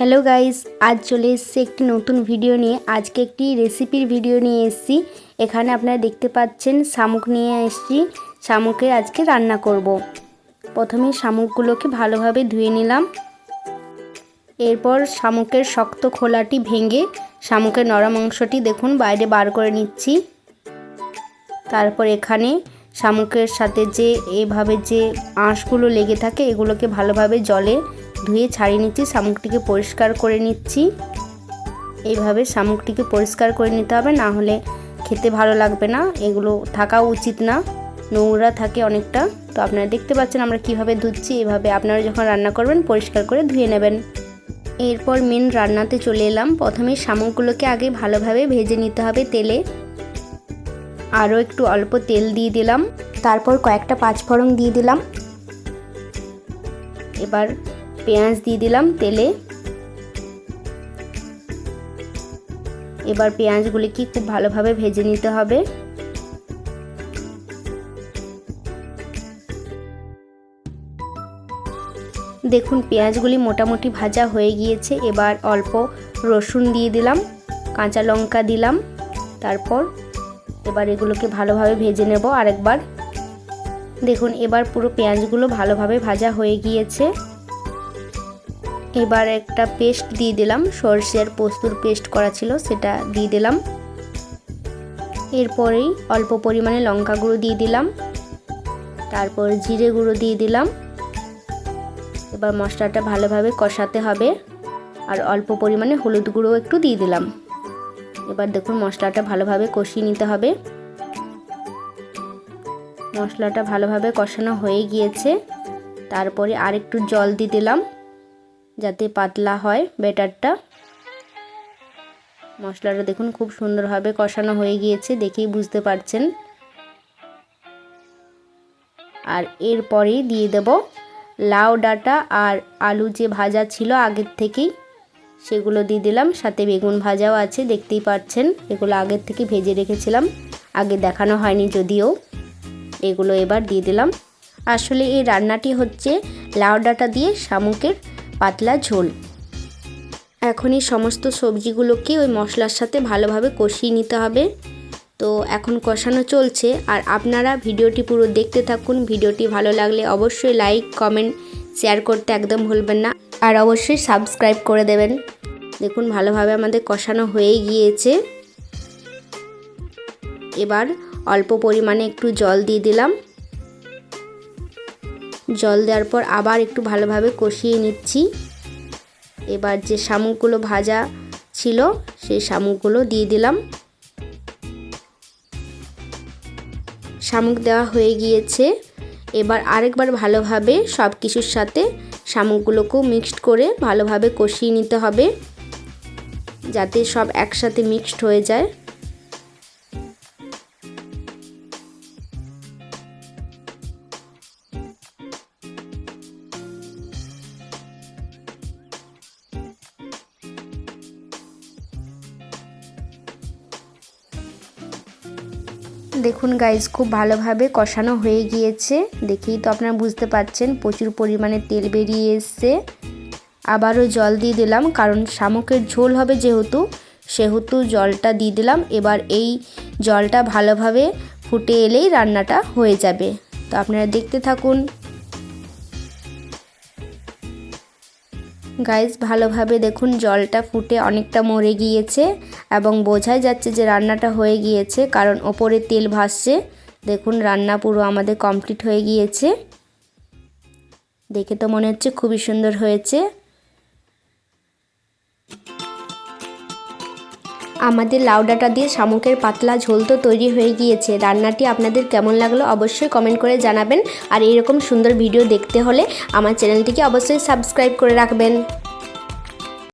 Hello guys আজ চলে এসেছি একটি নতুন ভিডিও নিয়ে। আজকে একটি রেসিপির ভিডিও নিয়ে এসেছি। এখানে আপনারা দেখতে পাচ্ছেন শামুক নিয়ে এসেছি। শামুকের আজকে রান্না করব। প্রথমে শামুকগুলোকে ভালোভাবে ধুয়ে নিলাম। এরপর শামুকের শক্ত খোলাটি ভেঙে শামুকের নরম অংশটি দেখুন, বাইরে বার করে নিচ্ছি। তারপর এখানে শামুকের সাথে যে, এভাবে যে আঁশগুলো লেগে থাকে, এগুলোকে ভালোভাবে জলে ধুয়ে ছাড়িয়ে নিচ্ছি, শামুকটিকে পরিষ্কার করে নিচ্ছি। এইভাবে শামুকটিকে পরিষ্কার করে নিতে হবে, না হলে খেতে ভালো লাগবে না। এগুলো থাকা উচিত না, নোংরা থাকে অনেকটা। তো আপনারা দেখতে পাচ্ছেন আমরা কীভাবে ধুচ্ছি, এভাবে আপনারা যখন রান্না করবেন, পরিষ্কার করে ধুয়ে নেবেন। এরপর মেন রান্নাতে চলে এলাম। প্রথমে শামুকগুলোকে আগে ভালোভাবে ভেজে নিতে হবে তেলে। আরও একটু অল্প তেল দিয়ে দিলাম। তারপর কয়েকটা পাঁচফোড়ন দিয়ে দিলাম। এবার পেঁয়াজ দিয়ে দিলাম তেলে। এবার পেঁয়াজগুলিকে খুব ভালোভাবে ভেজে নিতে হবে। দেখুন, পেঁয়াজগুলি মোটামুটি ভাজা হয়ে গিয়েছে। এবার অল্প রসুন দিয়ে দিলাম, কাঁচা লঙ্কা দিলাম, তারপর এবার এগুলোকে ভালোভাবে ভেজে নেব আরেকবার। দেখুন, এবার পুরো পেঁয়াজগুলো ভালোভাবে ভাজা হয়ে গিয়েছে। এবার একটা পেস্ট দিয়ে দিলাম। সর্ষের পোস্তুর পেস্ট করা ছিল, সেটা দিয়ে দিলাম। এরপরেই অল্প পরিমাণে লঙ্কা গুঁড়ো দিয়ে দিলাম। তারপর জিরে গুঁড়ো দিয়ে দিলাম। এবার মশলাটা ভালোভাবে কষাতে হবে। আর অল্প পরিমাণে হলুদ গুঁড়ো একটু দিয়ে দিলাম। এবার দেখুন, মশলাটা ভালোভাবে কষিয়ে নিতে হবে। মশলাটা ভালোভাবে কষানো হয়ে গিয়েছে। তারপরে আরেকটু জল দিয়ে দিলাম। যাতে পাতলা হয় ব্যাটারটা। মশলাটা দেখুন খুব সুন্দরভাবে কষানো হয়ে গিয়েছে, দেখেই বুঝতে পারছেন। আর এরপরেই দিয়ে দেব লাউ ডাঁটা আর আলু যে ভাজা ছিল আগের থেকেই, সেগুলো দিয়ে দিলাম। সাথে বেগুন ভাজাও আছে, দেখতেই পাচ্ছেন। এগুলো আগের থেকে ভেজে রেখেছিলাম, আগে দেখানো হয়নি যদিও। এগুলো এবার দিয়ে দিলাম। আসলে এই রান্নাটি হচ্ছে লাউ ডাঁটা দিয়ে শামুকের পাতলা ঝোল। এখন এই সমস্ত সবজিগুলোকে ওই মশলার সাথে ভালোভাবে কষিয়ে নিতে হবে। তো এখন কষানো চলছে। আর আপনারা ভিডিওটি পুরো দেখতে থাকুন। ভিডিওটি ভালো লাগলে অবশ্যই লাইক, কমেন্ট, শেয়ার করতে একদম ভুলবেন না। আর অবশ্যই সাবস্ক্রাইব করে দেবেন। দেখুন, ভালোভাবে আমাদের কষানো হয়ে গিয়েছে। এবার অল্প পরিমাণে একটু জল দিয়ে দিলাম। জল দেওয়ার পর আবার একটু ভালোভাবে কষিয়ে নিচ্ছি। এবার যে শামুকগুলো ভাজা ছিল, সেই শামুকগুলো দিয়ে দিলাম। শামুক দেওয়া হয়ে গিয়েছে। এবার আরেকবার ভালোভাবে সব কিছুর সাথে শামুকগুলোকেও মিক্সড করে ভালোভাবে কষিয়ে নিতে হবে, যাতে সব একসাথে মিক্সড হয়ে যায়। দেখুন গাইজ খুব ভালোভাবে কষানো হয়ে গিয়েছে। দেখেই তো আপনারা বুঝতে পারছেন প্রচুর পরিমাণে তেল বেরিয়ে এসছে। আবারও জল দিয়ে দিলাম, কারণ শামুকের ঝোল হবে যেহেতু, সেহেতু জলটা দিয়ে দিলাম। এবার এই জলটা ভালোভাবে ফুটে এলেই রান্নাটা হয়ে যাবে। তো আপনারা দেখতে থাকুন। গাইজ ভালোভাবে দেখুন, জলটা ফুটে অনেকটা মরে গিয়েছে এবং বোঝাই যাচ্ছে যে রান্নাটা হয়ে গিয়েছে, কারণ ওপরে তেল ভাসছে। দেখুন, রান্না পুরো আমাদের কমপ্লিট হয়ে গিয়েছে। দেখে তো মনে হচ্ছে খুবই সুন্দর হয়েছে। আমাদের লাউ ডাঁটা দিয়ে শামুকের পাতলা ঝোল তো তৈরি হয়ে গিয়েছে। রান্নাটি আপনাদের কেমন লাগল অবশ্যই কমেন্ট করে জানাবেন। আর এরকম সুন্দর ভিডিও দেখতে হলে আমার চ্যানেলটিকে অবশ্যই সাবস্ক্রাইব করে রাখবেন।